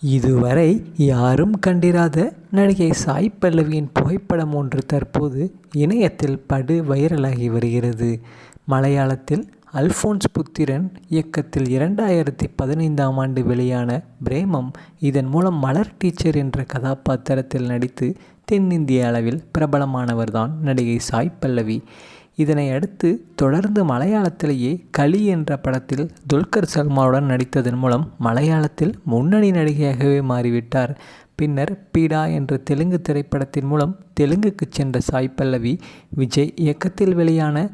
இதுவரை யாரும் கண்டிராத நடிகை சாய் பல்லவியின் புகைப்படம் ஒன்று தற்போது இணையத்தில் படு வைரலாகி வருகிறது. மலையாளத்தில் அல்ஃபோன்ஸ் புத்திரன் இயக்கத்தில் இரண்டாயிரத்தி பதினைந்தாம் ஆண்டு வெளியான பிரேமம் இதன் மூலம் மலர் டீச்சர் என்ற கதாபாத்திரத்தில் நடித்து தென்னிந்திய அளவில் பிரபலமானவர்தான் நடிகை சாய் பல்லவி. இதனை அடுத்து தொடர்ந்து மலையாளத்திலேயே களி என்ற படத்தில் துல்கர் சல்மானுடன் நடித்ததன் மூலம் மலையாளத்தில் முன்னணி நடிகையாகவே மாறிவிட்டார். பின்னர் பீடா என்ற தெலுங்கு திரைப்படத்தின் மூலம் தெலுங்குக்கு சென்ற சாய் பல்லவி விஜய் இயக்கத்தில் வெளியான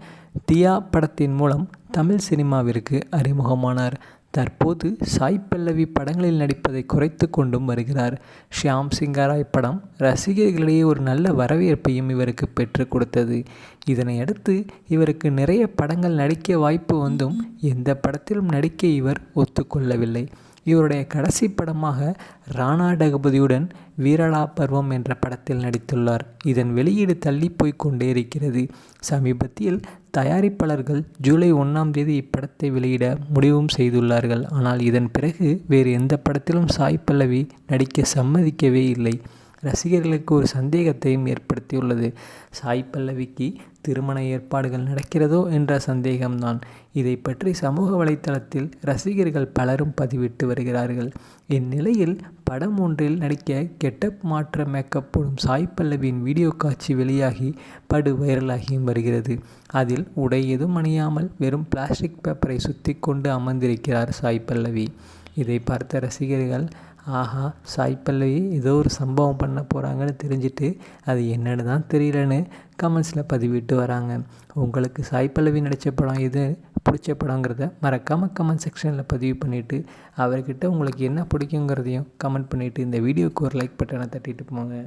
தியா படத்தின் மூலம் தமிழ் சினிமாவிற்கு அறிமுகமானார். தற்போது சாய் பல்லவி படங்களில் நடிப்பதை குறைத்து கொண்டும் வருகிறார். ஷியாம் சிங்காராய் படம் ரசிகர்களிடையே ஒரு நல்ல வரவேற்பையும் இவருக்கு பெற்றுக் கொடுத்தது. இதனையடுத்து இவருக்கு நிறைய படங்கள் நடிக்க வாய்ப்பு வந்தும் எந்த படத்திலும் நடிக்க இவர் ஒத்துக்கொள்ளவில்லை. இவருடைய கடைசி படமாக ராணா டகபதியுடன் வீரலா பருவம் என்ற படத்தில் நடித்துள்ளார். இதன் வெளியீடு தள்ளி போய் கொண்டே இருக்கிறது. சமீபத்தில் தயாரிப்பாளர்கள் ஜூலை ஒன்றாம் தேதி இப்படத்தை வெளியிட முடிவும் செய்துள்ளார்கள். ஆனால் இதன் பிறகு வேறு எந்த படத்திலும் சாய் பல்லவி நடிக்க சம்மதிக்கவே இல்லை. ரசிகர்களுக்கு ஒரு சந்தேகத்தையும் ஏற்படுத்தியுள்ளது. சாய் பல்லவிக்கு திருமண ஏற்பாடுகள் நடக்கிறதோ என்ற சந்தேகம்தான். இதை பற்றி சமூக வலைத்தளத்தில் ரசிகர்கள் பலரும் பதிவிட்டு வருகிறார்கள். இந்நிலையில் படம் ஒன்றில் நடிக்க கெட்டப் மாற்ற மேக்கப் போடும் சாய் பல்லவியின் வீடியோ காட்சி வெளியாகி படு வைரலாகியும் வருகிறது. அதில் உடை எதுவும் அணியாமல் வெறும் பிளாஸ்டிக் பேப்பரை சுற்றி கொண்டு அமர்ந்திருக்கிறார் சாய் பல்லவி. இதை பார்த்த ரசிகர்கள் ஆஹா சாய்ப்பல்லவி ஏதோ ஒரு சம்பவம் பண்ண போகிறாங்கன்னு தெரிஞ்சுட்டு அது என்னென்னு தான் தெரியலன்னு கமெண்ட்ஸில் பதிவிட்டு வராங்க. உங்களுக்கு சாய்ப்பல்லவி நடித்த படம் எது பிடிச்ச படங்கிறத மறக்காமல் கமெண்ட் செக்ஷனில் பதிவு பண்ணிவிட்டு அவர்கிட்ட உங்களுக்கு என்ன பிடிக்குங்கிறதையும் கமெண்ட் பண்ணிவிட்டு இந்த வீடியோக்கு ஒரு லைக் பட்டனை தட்டிட்டு போங்க.